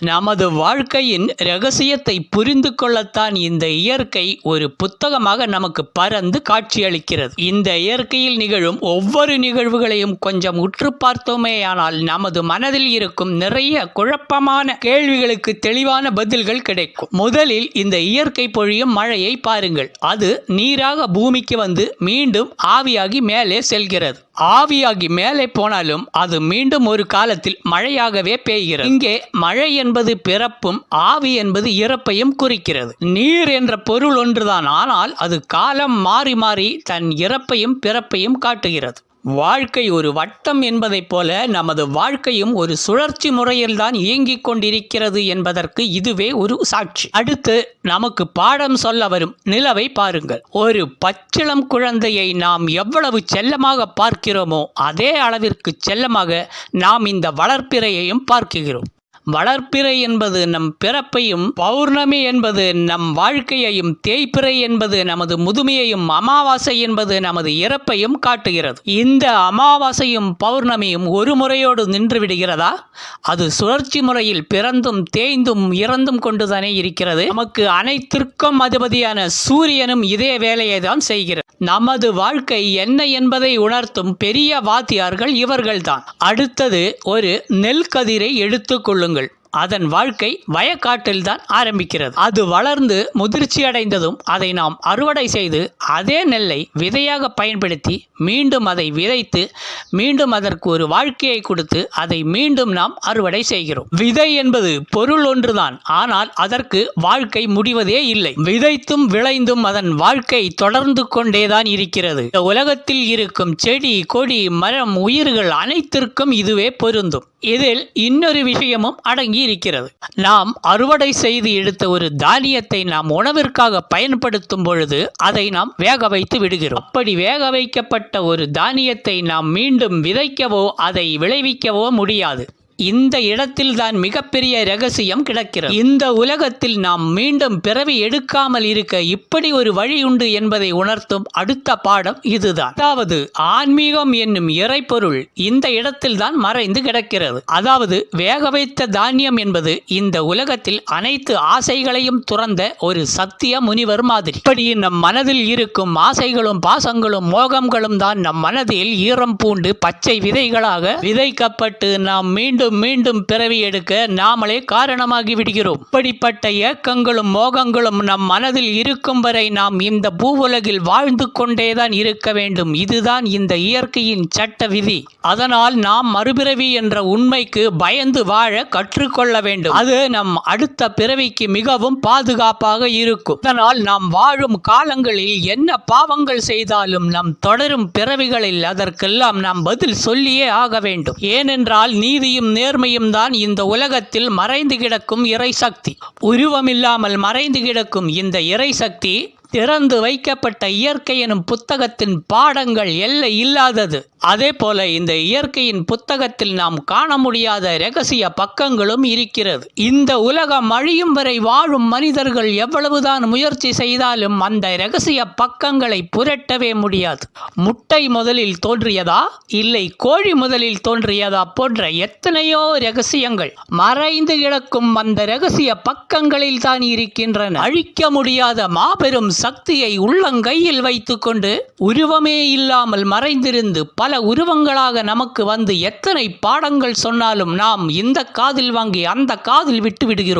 நமது வாழ்க்கையின் ரகசியத்தை புரிந்து கொள்ளத்தான் இந்த இயற்கை ஒரு புத்தகமாக நமக்கு பறந்து காட்சியளிக்கிறது. இந்த இயற்கையில் நிகழும் ஒவ்வொரு நிகழ்வுகளையும் கொஞ்சம் உற்று பார்த்தோமேயானால் நமது மனதில் இருக்கும் நிறைய குழப்பமான கேள்விகளுக்கு தெளிவான பதில்கள் கிடைக்கும். முதலில் இந்த இயற்கை பொழியும் மழையை பாருங்கள். அது நீராக பூமிக்கு வந்து மீண்டும் ஆவியாகி மேலே செல்கிறது. ஆவியாகி மேலே போனாலும் அது மீண்டும் ஒரு காலத்தில் மழையாகவே பெய்கிறது. இங்கே மழை என்பது பிறப்பும் ஆவி என்பது இறப்பையும் குறிக்கிறது. நீர் என்ற பொருள் ஒன்றுதான் ஆனால் அது காலம் மாறி மாறி தன் இறப்பையும் பிறப்பையும் காட்டுகிறது. வாழ்க்கை ஒரு வட்டம் என்பதைப் போல நமது வாழ்க்கையும் ஒரு சுழற்சி முறையில்தான் இயங்கிக் கொண்டிருக்கிறது என்பதற்கு இதுவே ஒரு சாட்சி. அடுத்து நமக்கு பாடம் சொல்ல வரும் நிலவை பாருங்கள். ஒரு பச்சிளம் குழந்தையை நாம் எவ்வளவு செல்லமாக பார்க்கிறோமோ அதே அளவிற்கு செல்லமாக நாம் இந்த வளர்ப்பிறையையும் பார்க்கிறோம் வளர்ப்பிறை என்பது நம் பிறப்பையும் பௌர்ணமி என்பது நம் வாழ்க்கையையும் தேய்ப்பிறை என்பது நமது முதுமையையும் அமாவாசை என்பது நமது இறப்பையும் காட்டுகிறது. இந்த அமாவாசையும் பௌர்ணமியும் ஒரு முறையோடு நின்று விடுகிறதா? அது சுழற்சி முறையில் பிறந்தும் தேய்ந்தும் இறந்தும் கொண்டுதானே இருக்கிறது. நமக்கு அனைத்திற்கும் அதிபதியான சூரியனும் இதே வேலையை தான் செய்கிறது. நமது வாழ்க்கை என்ன என்பதை உணர்த்தும் பெரிய வாத்தியார்கள் இவர்கள்தான். அடுத்தது ஒரு நெல் கதிரை எடுத்துக்கொள்ளுங்கள் அதன் வாழ்க்கை வயக்காட்டில்தான் ஆரம்பிக்கிறது. அது வளர்ந்து முதிர்ச்சி அடைந்ததும் அதை நாம் அறுவடை செய்து அதே நெல்லை விதையாக பயன்படுத்தி மீண்டும் அதை விதைத்து மீண்டும் அதற்கு ஒரு வாழ்க்கையை கொடுத்து அதை மீண்டும் நாம் அறுவடை செய்கிறோம். விதை என்பது பொருள் ஒன்றுதான். ஆனால் அதற்கு வாழ்க்கை முடிவதே இல்லை. விதைத்தும் விளைந்தும் அதன் வாழ்க்கை தொடர்ந்து கொண்டேதான் இருக்கிறது. இந்த உலகத்தில் இருக்கும் செடி கொடி மரம் உயிர்கள் அனைத்திற்கும் இதுவே பொருந்தும். இதில் இன்னொரு விஷயமும் அடங்கி இருக்கிறது நாம் அறுவடை செய்து எடுத்த ஒரு தானியத்தை நாம் உணவிற்காக பயன்படுத்தும் பொழுது அதை நாம் வேக வைத்து விடுகிறோம். அப்படி வேக வைக்கப்பட்ட ஒரு தானியத்தை நாம் மீண்டும் விதைக்கவோ அதை விளைவிக்கவோ முடியாது. இந்த இடத்தில்தான் மிகப்பெரிய ரகசியம் கிடக்கிறது. இந்த உலகத்தில் நாம் மீண்டும் பிறவி எடுக்காமல் இருக்க இப்படி ஒரு வழி உண்டு என்பதை உணர்த்தும் அடுத்த பாடம் இதுதான். அதாவது ஆன்மீகம் என்னும் இறைப்பொருள் இந்த இடத்தில்தான் மறைந்து கிடக்கிறது. அதாவது வேக வைத்த தானியம் என்பது இந்த உலகத்தில் அனைத்து ஆசைகளையும் துறந்த ஒரு சத்திய முனிவர் மாதிரி. இப்படி நம் மனதில் இருக்கும் ஆசைகளும் பாசங்களும் மோகங்களும் தான் நம் மனதில் ஈரம் பூண்டு பச்சை விதைகளாக விதைக்கப்பட்டு நாம் மீண்டும் மீண்டும் பிறவி எடுக்க நாமளே காரணமாகி விடுகிறோம். இப்படிப்பட்ட ஏக்கங்களும் மோகங்களும் நம் மனதில் இருக்கும் வரை நாம் இந்த பூவுலகில் வாழ்ந்து கொண்டேதான் இருக்க வேண்டும். இதுதான் இந்த இயற்கையின் சட்ட விதி. அதனால் நாம் மறுபிறவி என்ற உண்மைக்கு பயந்து வாழ கற்றுக்கொள்ள வேண்டும். அது நம் அடுத்த பிறவிக்கு மிகவும் பாதுகாப்பாக இருக்கும். அதனால் நாம் வாழும் காலங்களில் என்ன பாவங்கள் செய்தாலும் நம் தொடரும் பிறவிகளில் அதற்கெல்லாம் நாம் பதில் சொல்லியே ஆக வேண்டும். ஏனென்றால் நீதியும் நேர்மையும் தான் இந்த உலகத்தில் மறைந்து கிடக்கும் இறைசக்தி. உருவமில்லாமல் மறைந்து கிடக்கும் இந்த இறைசக்தி திறந்து வைக்கப்பட்ட இயற்கை எனும் புத்தகத்தின் பாடங்கள் எல்லை இல்லாதது. அதே போல இந்த இயற்கையின் புத்தகத்தில் நாம் காண முடியாத ரகசிய பக்கங்களும் இருக்கிறது. இந்த உலகம் அழியும் வரை வாழும் மனிதர்கள் எவ்வளவுதான் முயற்சி செய்தாலும் அந்த ரகசிய பக்கங்களை புரட்டவே முடியாது. முட்டை முதலில் தோன்றியதா? இல்லை கோழி முதலில் தோன்றியதா போன்ற எத்தனையோ ரகசியங்கள் மறைந்து கிடக்கும் அந்த ரகசிய பக்கங்களில் தான் இருக்கின்றன. அழிக்க முடியாத மாபெரும் சக்தியை உள்ளங்கையில் வைத்துக்கொண்டு உருவமே இல்லாமல் மறைந்திருந்து பல உருவங்களாக நமக்கு வந்து எத்தனை பாடங்கள் சொன்னாலும் நாம் இந்த காதில் வாங்கி அந்த காதில் விட்டு விடுகிறோம்.